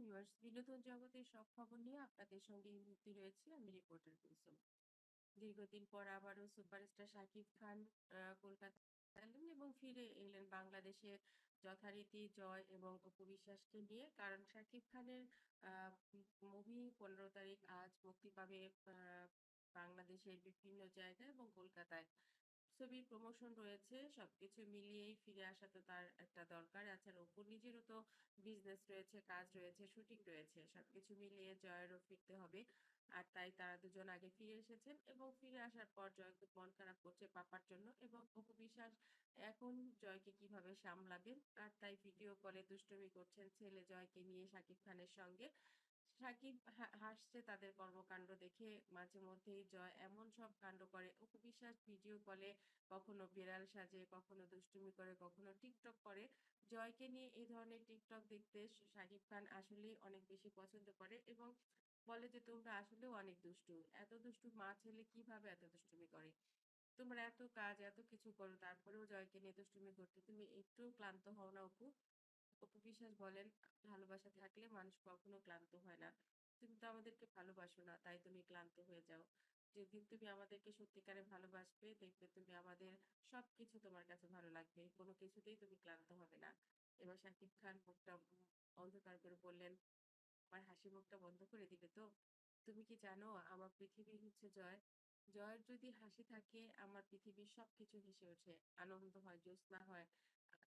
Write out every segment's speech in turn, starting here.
বিনোদন জগতের সব খবর নিয়ে আপনাদের সঙ্গে রয়েছি আমি রিপোর্টার কুলসুম। দীর্ঘদিন পর আবারও সুপারস্টার শাকিব খান আ কলকাতায় এলেন এবং ফিরে এলেন বাংলাদেশে যথারীতি জয় এবং অপু বিশ্বাসকে নিয়ে। কারণ শাকিব খানের মুভি ১৫ তারিখ আজ মুক্তি পাবে বাংলাদেশের বিভিন্ন জায়গায় এবং কলকাতায়। ছবির প্রমোশন রয়েছে। সবকিছু মিলিয়েই ফিরে আসা তো তার একটা দরকার। এছাড়া অপুর নিজেরও তো বিজনেস রয়েছে, কাজ রয়েছে, শুটিং রয়েছে। সবকিছু মিলিয়ে জয়েরও ফিরতে হবে। আর তাই তারা দুজন আগে ফিরে এসেছেন এবং ফিরে আসার পর জয় খুব মন খারাপ করছে পাপার জন্য এবং অপু বিশ্বাস এখন জয়কে কীভাবে সামলাবেন। আর তাই ভিডিও কলে দুষ্টুমি করছেন ছেলে জয়কে নিয়ে শাকিব খানের সঙ্গে। শাকিব হা হাসছে তাদের কর্মকাণ্ড দেখে। মাঝে মধ্যেই জয় এমন সব কাণ্ড করে। অপু ভিডিও কলে কখনো বিড়াল সাজে, কখনো দুষ্টুমি করে, কখনো টিকটক করে। জয়কে নিয়ে এই ধরনের টিকটক দেখতে স শাকিব খান আসলেই অনেক বেশি পছন্দ করে এবং বলে যে, "তোমরা আসলেও অনেক দুষ্টু। এত দুষ্টু মা-ছেলে কীভাবে এত দুষ্টুমি করে? তোমরা এত কাজ, এত কিছু করো তারপরেও জয়কে নিয়ে দুষ্টুমি করতে তুমি একটুও ক্লান্ত হও না অপু?" অপু বলেন, "ভালোবাসা থাকলে মানুষ কখনো ক্লান্ত হয় না। তুমি তো আমাদেরকে ভালোবাসো না, তাই তুমি ক্লান্ত হয়ে যাও। যেদিন তুমি আমাদেরকে সত্যিকারে ভালোবাসবে, দেখবে তুমি আমাদের সবকিছু তোমার কাছে ভালো লাগবে। কোনো কিছুতেই তুমি ক্লান্ত হবে না।" এবার শাকিব খান মুখটা অন্ধকার করে বললেন, "আমার হাসি মুখটা বন্ধ করে দিবে তো? তুমি কি জানো আমার পৃথিবী হচ্ছে জয়। জয়ের যদি হাসি থাকে আমার পৃথিবীর সবকিছু হেসে ওঠে। আনন্দ হয়, জ্যোৎস্না হয়,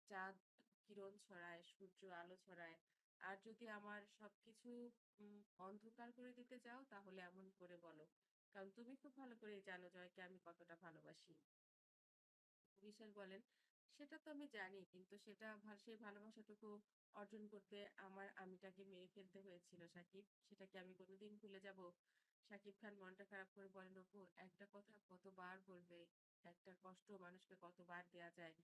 চাঁদ কিরণ ছড়ায়, সূর্য আলো ছড়ায়। আর যদি আমার সবকিছু অন্ধকার করে দিতে চাও তাহলে এমন করে বলো। কারণ তুমি খুব ভালো করেই জানো জয়কে আমি কতটা ভালোবাসি।" বিশ্বাস বলেন, "সেটা তো আমি জানি। কিন্তু সেটা সেই ভালোবাসাটুকু অর্জন করতে আমার আমিটাকে মেরে ফেলতে হয়েছিল শাকিব। সেটা কি আমি কোনদিন ভুলে যাব?" শাকিব খান মনটা খারাপ করে বলেন, "অপু একটা কথা কতবার বলবে? একটা কষ্ট মানুষকে কতবার দেয়া যায়?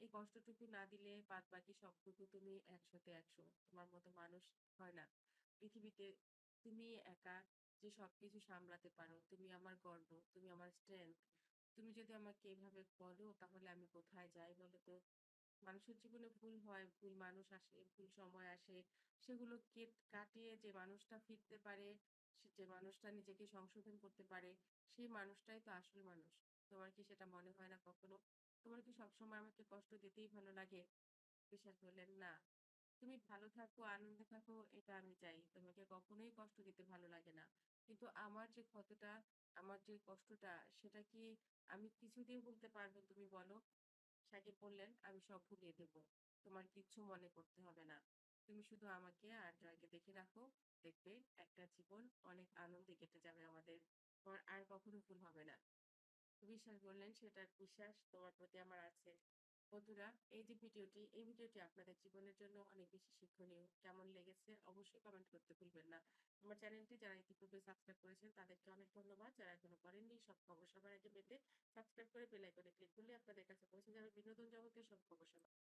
এই কষ্টটুকু না দিলে বাদবাকি সবটুকু তুমি ১০০ তে ১০০ তোমার মতো মানুষ হয় না। পৃথিবীতে তুমিই একা যে সবকিছু সামলাতে পারো। তুমি আমার গর্ব, তুমি আমার স্ট্রেংথ। তুমি যদি আমাকে এভাবে বলো তাহলে আমি কোথায় যাই বলো তো? মানুষের জীবনে ভুল হয়, ভুল মানুষ আসে, ভুল সময় আসে। সেগুলো কেট কাটিয়ে যে মানুষটা ফিরতে পারে, যে মানুষটা নিজেকে সংশোধন করতে পারে, সেই মানুষটাই তো আসল মানুষ। তোমার কি সেটা মনে হয় না কখনো? তোমার কি সবসময় আমাকে কষ্ট দিতেই ভালো লাগে?" বিশ্বাস বললেন, "না। তুমি ভালো থাকো, আনন্দে থাকো এটা আমি চাই। তোমাকে কখনোই কষ্ট দিতে ভালো লাগে না। কিন্তু আমার যে ক্ষতটা, আমার যে কষ্টটা সেটা কি আমি কিছু দিয়ে ভুলতে পারব তুমি বলো?" সাকিব বললেন, "আমি সব ভুলিয়ে দেব। তোমার কিচ্ছু মনে করতে হবে না। তুমি শুধু আমাকে আর জয়কে দেখে রাখো। দেখবে একটা জীবন অনেক আনন্দে কেটে যাবে আমাদের। তোমার আর কখনো ভুল হবে না।" বিশ্বাস বললেন, "সেটার বিশ্বাস তোমার প্রতি আমার আছে।" বন্ধুরা, এই যে ভিডিওটি, এই ভিডিওটি আপনাদের জীবনের জন্য অনেক বেশি শিক্ষণীয়। কেমন লেগেছে অবশ্যই কমেন্ট করতে ভুলবেন না। আমার চ্যানেলটি যারা ইতিপূর্বে সাবস্ক্রাইব করেছেন তাদেরকে অনেক ধন্যবাদ। যারা এখনও করেননি সব খবর সবার আগে পেতে সাবস্ক্রাইব করে বেল ক্লিক করলে আপনাদের কাছে পৌঁছে যাবে বিনোদন জগতের সব খবর সবার